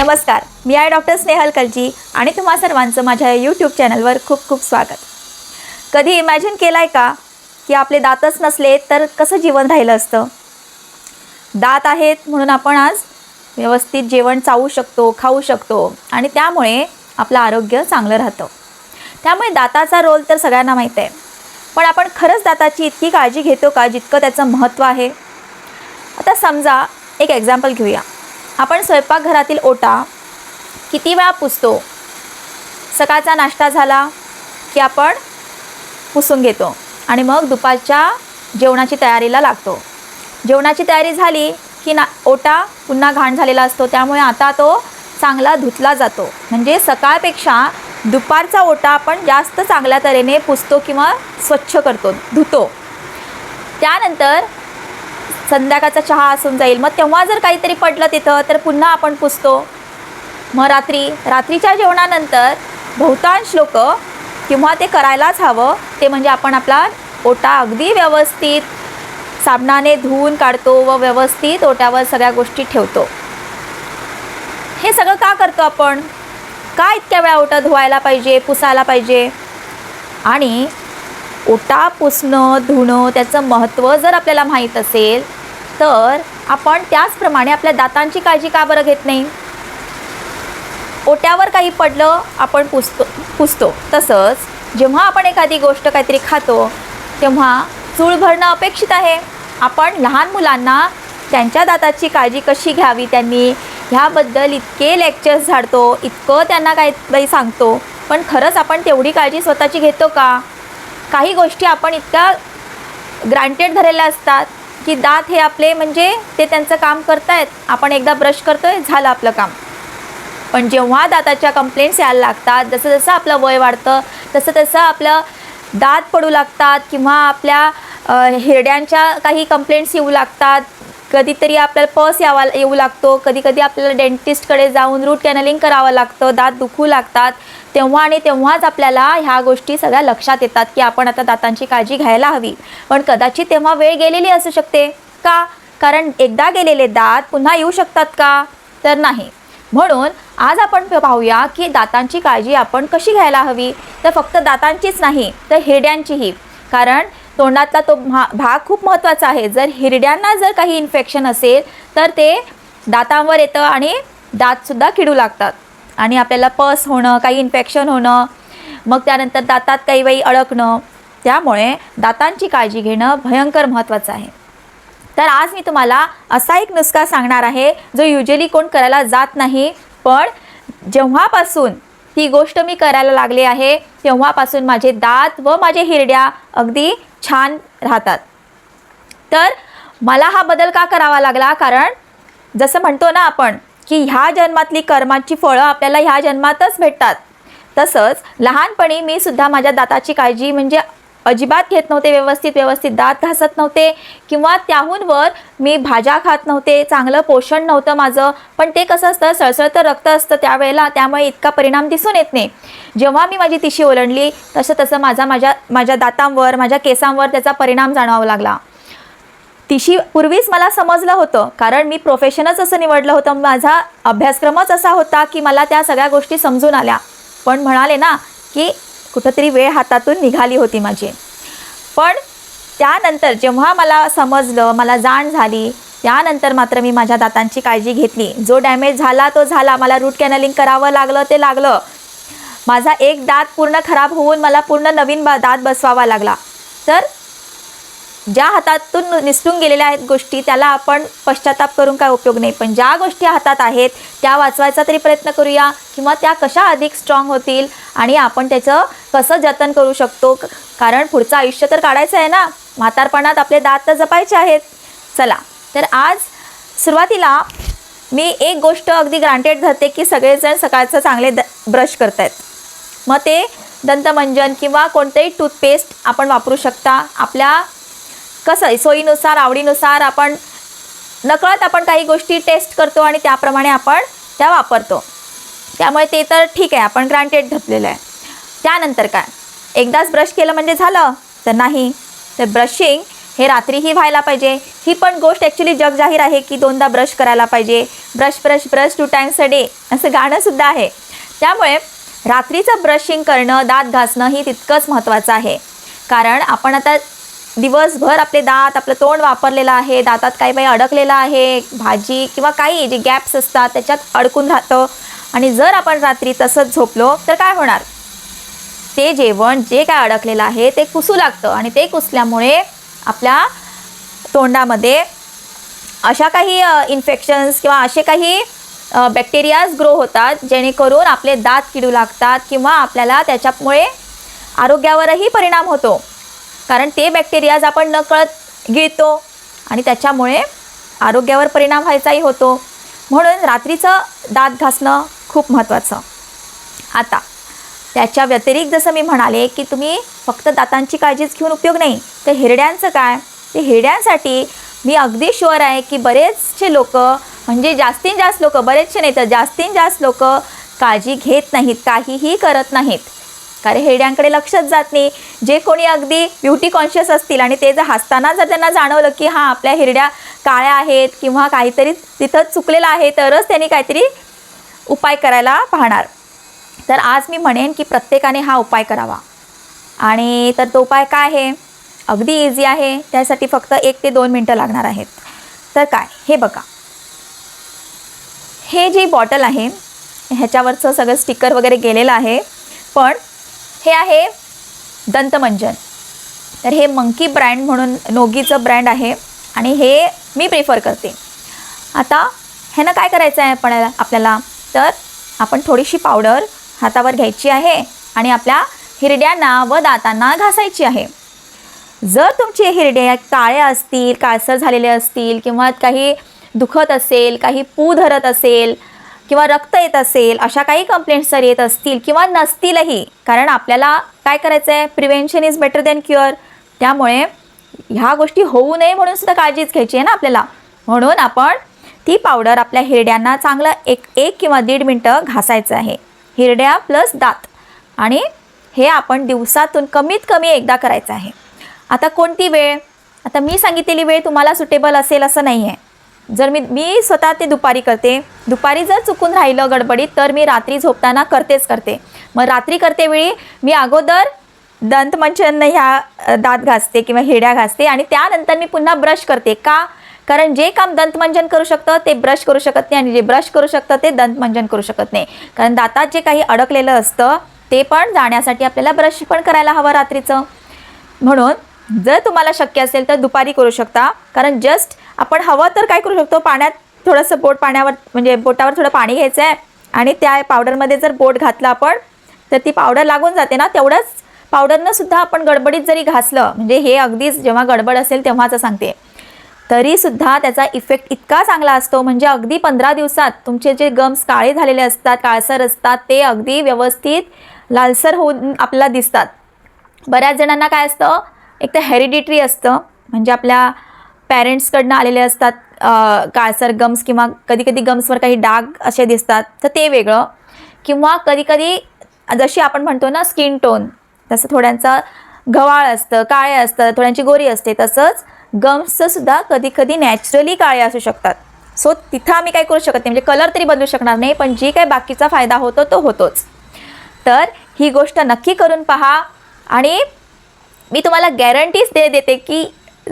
नमस्कार मी आहे डॉक्टर स्नेहल कलजी आणि तुम्हा सर्वांचं माझ्या यूट्यूब चॅनलवर खूप खूप स्वागत. कधी इमॅजिन केलं आहे का की आपले दातच नसले तर कसं जीवन राहिलं असतं? दात आहेत म्हणून आपण आज व्यवस्थित जेवण चावू शकतो खाऊ शकतो आणि त्यामुळे आपलं आरोग्य चांगलं राहतं. त्यामुळे दाताचा रोल तर सगळ्यांना माहीत आहे. पण आपण खरंच दाताची इतकी काळजी घेतो का जितकं त्याचं महत्त्व आहे? आता समजा एक एक्झाम्पल घेऊया. आपण स्वयंपाकघरातील ओटा किती वेळा पुसतो? सकाळचा नाश्ता झाला की आपण पुसून घेतो आणि मग दुपारच्या जेवणाची तयारीला लागतो. जेवणाची तयारी झाली की ना ओटा पुन्हा घाण झालेला असतो त्यामुळे आता तो चांगला धुतला जातो. म्हणजे सकाळपेक्षा दुपारचा ओटा आपण जास्त चांगल्या तऱ्हेने पुसतो किंवा स्वच्छ करतो धुतो. त्यानंतर संध्याकाळचा चहा असून जाईल. मग तेव्हा जर काहीतरी पडलं तिथं तर पुन्हा आपण पुसतो. मग रात्री रात्रीच्या जेवणानंतर बहुतांश लोक किंवा ते करायलाच हवं. ते म्हणजे आपण आपला ओटा अगदी व्यवस्थित साबणाने धुवून काढतो व व्यवस्थित ओट्यावर सगळ्या गोष्टी ठेवतो. हे सगळं का करतो आपण? का इतक्या वेळा ओटा धुवायला पाहिजे पुसायला पाहिजे? आणि ओटा पुसणं धुणं त्याचं महत्त्व जर आपल्याला माहीत असेल तर आपण त्याचप्रमाणे आपल्या दातांची काळजी का बरं घेत नाही? ओट्यावर काही पडलं आपण पुसतो पुसतो. तसंच जेव्हा आपण एखादी गोष्ट काहीतरी खातो तेव्हा चूळ भरणं अपेक्षित आहे. आपण लहान मुलांना त्यांच्या दाताची काळजी कशी घ्यावी त्यांनी ह्याबद्दल इतके लेक्चर्स झाडतो इतकं त्यांना काही सांगतो. पण खरंच आपण तेवढी काळजी स्वतःची घेतो का? काही गोष्टी आपण इतक्या ग्रांटेड धरलेल्या असतात की दात हे आपले म्हणजे ते त्यांचं काम करतायत. आपण एकदा ब्रश करतोय झालं आपलं काम. पण जेव्हा दाताच्या कंप्लेंट्स यायला लागतात जसं जसं आपलं वय वाढतं तसं तसं आपलं दात पडू लागतात किंवा आपल्या हिरड्यांच्या काही कंप्लेंट्स येऊ लागतात. कधीतरी आपल्याला पस यावा येऊ लागतो. कधी कधी आपल्याला डेंटिस्टकडे जाऊन रूट कॅनलिंग करावं लागतं. दात दुखू लागतात. तेव्हा आणि तेव्हाच आपल्याला ह्या गोष्टी सगळ्या लक्षात येतात की आपण आता दातांची काळजी घ्यायला हवी. पण कदाचित तेव्हा वेळ गेलेली असू शकते. का? कारण एकदा गेलेले दात पुन्हा येऊ शकतात का? तर नाही. म्हणून आज आपण पाहूया की दातांची काळजी आपण कशी घ्यायला हवी? तर फक्त दातांचीच नाही तर हिरड्यांचीही. कारण तोंडातला तो भा भाग खूप महत्त्वाचा आहे. जर हिरड्यांना जर काही इन्फेक्शन असेल तर ते दातांवर येतं आणि दातसुद्धा किडू लागतात. आणि आपल्याला पस होणं काही इन्फेक्शन होणं मग त्यानंतर दातात काही वेळी अडकणं. त्यामुळे दातांची काळजी घेणं भयंकर महत्त्वाचं आहे. तर आज मी तुम्हाला असा एक नुसका सांगणार आहे जो युजली कोण करायला जात नाही पण जेव्हापासून ही गोष्ट मी करायला लागले आहे तेव्हापासून माझे दात व माझे हिरड्या अगदी छान राहतात. तर मला हा बदल का करावा लागला? कारण जसं म्हणतो ना आपण की ह्या जन्मातली कर्माची फळं आपल्याला ह्या जन्मातच भेटतात. तसंच लहानपणी मी सुद्धा माझ्या दाताची काळजी म्हणजे अजिबात घेत नव्हते व्यवस्थित व्यवस्थित दात घासत नव्हते किंवा त्याहून वर मी भाज्या खात नव्हते चांगलं पोषण नव्हतं माझं पण ते कसं असतं सळसळतं रक्त असतं त्यावेळेला त्यामुळे इतका परिणाम दिसून येत नाही. जेव्हा मी माझी तिशी ओलांडली तसं तसं माझा माझ्या माझ्या दातांवर माझ्या केसांवर त्याचा परिणाम जाणवावा लागला. तिशी पूर्वीच मला समजलं होतं कारण मी प्रोफेशनच असं निवडलं होतं माझा अभ्यासक्रमच असा होता की मला त्या सगळ्या गोष्टी समजून आल्या. पण म्हणाले ना की कुठंतरी वेळ हातातून निघाली होती माझी. पण त्यानंतर जेव्हा मला समजलं मला जाण झाली त्यानंतर मात्र मी माझ्या दातांची काळजी घेतली. जो डॅमेज झाला तो झाला मला रूट कॅनलिंग करावं लागलं ते लागलं. माझा एक दात पूर्ण खराब होऊन मला पूर्ण नवीन बा दात बसवावा लागला. तर ज्या हातातून निसटून गेलेल्या आहेत गोष्टी त्याला आपण पश्चाताप करून काय उपयोग नाही. पण ज्या गोष्टी हातात आहेत त्या वाचवायचा तरी प्रयत्न करूया किंवा त्या कशा अधिक स्ट्रॉंग होतील आणि आपण त्याचं कसं जतन करू शकतो. कारण पुढचं आयुष्य तर काढायचं आहे ना. म्हातारपणात आपले दात तर जपायचे आहेत. चला तर आज सुरुवातीला मी एक गोष्ट अगदी ग्रांटेड धरते की सगळेजण सकाळचं चांगले द ब्रश करतायत. मग ते दंतमंजन किंवा कोणतंही टूथपेस्ट आपण वापरू शकता. आपल्या कसं आहे? सोयीनुसार आवडीनुसार आपण नकळत आपण काही गोष्टी टेस्ट करतो आणि त्याप्रमाणे आपण त्या वापरतो. त्यामुळे ते तर ठीक आहे आपण ग्रांटेड घेतलेलं आहे. त्यानंतर काय? एकदाच ब्रश केलं म्हणजे झालं? तर नाही. तर ब्रशिंग हे रात्रीही व्हायला पाहिजे. ही पण गोष्ट ॲक्च्युली जगजाहीर आहे की दोनदा ब्रश करायला पाहिजे. Brush brush brush two times a day असं गाणंसुद्धा आहे. त्यामुळे रात्रीचं ब्रशिंग करणं दात घासणं ही तितकंच महत्त्वाचं आहे. कारण आपण आता दिवसभर आपले दात आपलं तोंड वापरलेलं आहे दातात काही काही अडकलेलं आहे भाजी किंवा काही जे गॅप्स असतात त्याच्यात अडकून राहतं. आणि जर आपण रात्री तसंच झोपलो तर काय होणार? ते जेवण जे काय अडकलेलं आहे ते कुसू लागतं. आणि ते कुसल्यामुळे आपल्या तोंडामध्ये अशा काही इन्फेक्शन्स किंवा असे काही बॅक्टेरियाज ग्रो होतात जेणेकरून आपले दात किडू लागतात किंवा आपल्याला त्याच्यामुळे आरोग्यावरही परिणाम होतो. कारण ते बॅक्टेरियाज आपण नकळत गिळतो आणि त्याच्यामुळे आरोग्यावर परिणाम व्हायचाही होतो. म्हणून रात्रीचं दात घासणं खूप महत्त्वाचं. आता त्याच्या व्यतिरिक्त जसं मी म्हणाले की तुम्ही फक्त दातांची काळजीच घेऊन उपयोग नाही तर हिरड्यांचं काय? ते हिरड्यांसाठी मी अगदी शुअर आहे की बरेचसे लोक म्हणजे जास्तीत जास्त लोक बरेचसे नाही तर जास्तीत जास्त लोक काळजी घेत नाहीत काहीही करत नाहीत. कारण हेड्यांकडे लक्षच जात नाही. जे कोणी अगदी ब्युटी कॉन्शियस असतील आणि ते जर हसताना जर त्यांना जाणवलं की हां आपल्या हिरड्या काळ्या आहेत किंवा काहीतरी तिथं चुकलेलं आहे तरच त्यांनी काहीतरी उपाय करायला पाहणार. तर आज मी म्हणेन की प्रत्येकाने हा उपाय करावा. आणि तर तो उपाय काय आहे? अगदी इझी आहे. त्यासाठी फक्त एक ते दोन मिनटं लागणार आहेत. तर काय? हे बघा. हे जी बॉटल आहे ह्याच्यावरचं सगळं स्टिकर वगैरे गेलेलं आहे पण हे आहे दंतमंजन. तर हे मंकी ब्रँड म्हणून नोगीचं ब्रँड आहे आणि हे मी प्रेफर करते. आता ह्यानं काय करायचं आहे आपण आपल्याला? तर आपण थोडीशी पावडर हातावर घ्यायची आहे आणि आपल्या हिरड्यांना व दातांना घासायची आहे. जर तुमचे हिरडे काळे असतील काळसर झालेले असतील किंवा काही दुखत असेल काही पू धरत असेल किंवा रक्त येत असेल अशा काही कंप्लेंट्स जर येत असतील किंवा नसतीलही कारण आपल्याला काय करायचं आहे prevention is better than cure त्यामुळे ह्या गोष्टी होऊ नये म्हणून सुद्धा काळजीच घ्यायची आहे ना आपल्याला. म्हणून आपण ती पावडर आपल्या हिरड्यांना चांगलं एक एक किंवा दीड मिनटं घासायचं आहे. हिरड्या प्लस दात. आणि हे आपण दिवसातून कमीत कमी एकदा करायचं आहे. आता कोणती वेळ? आता मी सांगितलेली वेळ तुम्हाला सुटेबल असेल असं नाही आहे जर मी मी स्वतः ते दुपारी करते. दुपारी जर चुकून राहिलं गडबडीत तर मी रात्री झोपताना करतेच करते. मग रात्री करतेवेळी मी अगोदर दंतमंचन ह्या दात घासते किंवा हिड्या घासते आणि त्यानंतर मी पुन्हा ब्रश करते. का? कारण जे काम दंतमंजन करू शकतं ते ब्रश करू शकत नाही आणि जे ब्रश करू शकतं ते दंतमंजन करू शकत नाही. कारण दातात जे काही अडकलेलं असतं ते पण जाण्यासाठी आपल्याला ब्रश पण करायला हवं रात्रीचं. म्हणून जर तुम्हाला शक्य असेल तर दुपारी करू शकता. कारण जस्ट आपण हवं तर काय करू शकतो? पाण्यात थोडंसं बोट पाण्यावर म्हणजे बोटावर थोडं पाणी घ्यायचं आहे आणि त्या पावडरमध्ये जर बोट घातलं आपण तर ती पावडर लागून जाते ना? तेवढंच पावडरनं सुद्धा आपण गडबडीत जरी घासलं म्हणजे हे अगदीच जेव्हा गडबड असेल तेव्हाच सांगते. तरीसुद्धा त्याचा इफेक्ट इतका चांगला असतो म्हणजे अगदी पंधरा दिवसात तुमचे जे गम्स काळे झालेले असतात काळसर असतात ते अगदी व्यवस्थित लालसर होऊन आपल्याला दिसतात. बऱ्याच जणांना काय असतं एक तर हेरिडिटरी असतं. म्हणजे आपल्या पॅरेंट्सकडनं आलेले असतात. काळसर गम्स किंवा कधी कधी गम्सवर काही डाग असे दिसतात. तर ते वेगळं. किंवा कधी कधी जशी आपण म्हणतो ना स्किन टोन तसं थोड्यांचं गव्हाळ असतं काळे असतं थोड्यांची गोरी असते तसंच गम्ससुद्धा कधी कधी नॅचरली काळे असू शकतात. सो तिथं आम्ही काय करू शकत नाही. म्हणजे कलर तरी बदलू शकणार नाही पण जी काही बाकीचा फायदा होतो तो होतोच. तर ही गोष्ट नक्की करून पहा. आणि मी तुम्हाला गॅरंटीच दे देते की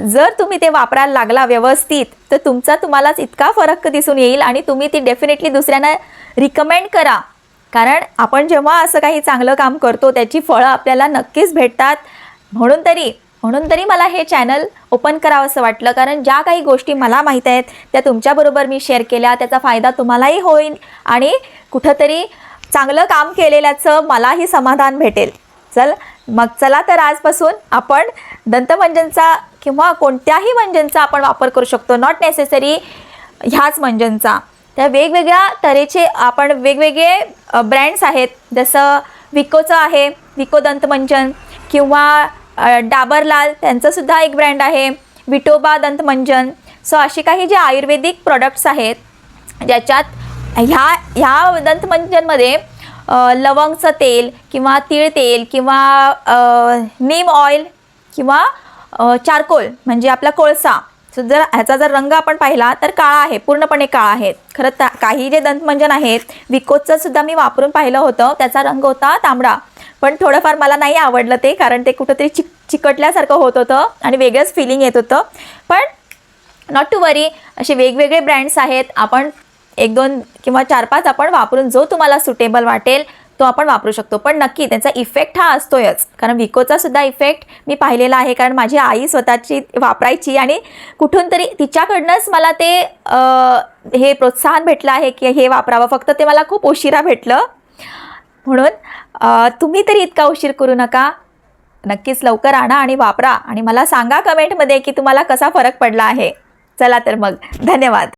जर तुम्ही ते वापरायला लागला व्यवस्थित तर तुमचा तुम्हालाच इतका फरक दिसून येईल आणि तुम्ही ती डेफिनेटली दुसऱ्यांना रिकमेंड करा. कारण आपण जेव्हा असं काही चांगलं काम करतो त्याची फळं आपल्याला नक्कीच भेटतात. म्हणून तरी म्हणून तरी मला हे चॅनल ओपन करावं असं वाटलं. कारण ज्या काही गोष्टी मला माहीत आहेत त्या तुमच्याबरोबर मी शेअर केल्या त्याचा फायदा तुम्हालाही होईल आणि कुठंतरी चांगलं काम केलेल्याचं मलाही समाधान भेटेल. चल मग चला तर आजपासून आपण दंतमंजनचा किंवा कोणत्याही मंजनचा आपण वापर करू शकतो. नॉट नेसेसरी ह्याच मंजनचा. त्या वेगवेगळ्या तऱ्हेचे आपण वेगवेगळे ब्रँड्स आहेत. जसं विकोचं आहे विको दंतमंजन किंवा डाबरलाल त्यांचंसुद्धा एक ब्रँड आहे. विटोबा दंतमंजन. सो अशी काही जे आयुर्वेदिक प्रोडक्ट्स आहेत ज्याच्यात ह्या ह्या दंतमंजनमध्ये लवंगचं तेल किंवा तीळ तेल किंवा नीम ऑइल किंवा चारकोल म्हणजे आपला कोळसा. सो जर ह्याचा जर रंग आपण पाहिला तर काळा आहे पूर्णपणे काळा आहे. खरं तर काही जे दंतमंजन आहेत विकोचं सुद्धा मी वापरून पाहिलं होतं त्याचा रंग होता तांबडा. पण थोडंफार मला नाही आवडलं ते कारण ते कुठंतरी चिक चिकटल्यासारखं होत होतं आणि वेगळंच फिलिंग येत होतं. पण नॉट टू वरी असे वेगवेगळे ब्रँड्स आहेत आपण एक दोन किंवा चार पाच आपण वापरून जो तुम्हाला सुटेबल वाटेल तो आपण वापरू शकतो. पण नक्की त्याचा इफेक्ट हा असतोयच. कारण विकोचा सुद्धा इफेक्ट मी पाहिलेला आहे. कारण माझी आई स्वतःची वापरायची आणि कुठून तरी तिच्याकडनंच मला ते आ, हे प्रोत्साहन भेटलं आहे की हे वापरावं. फक्त ते मला खूप उशिरा भेटलं. म्हणून तुम्ही तरी इतका उशीर करू नका. नक्कीच लवकर आणा आणि वापरा. आणि मला सांगा कमेंटमध्ये की तुम्हाला कसा फरक पडला आहे. चला तर मग. धन्यवाद.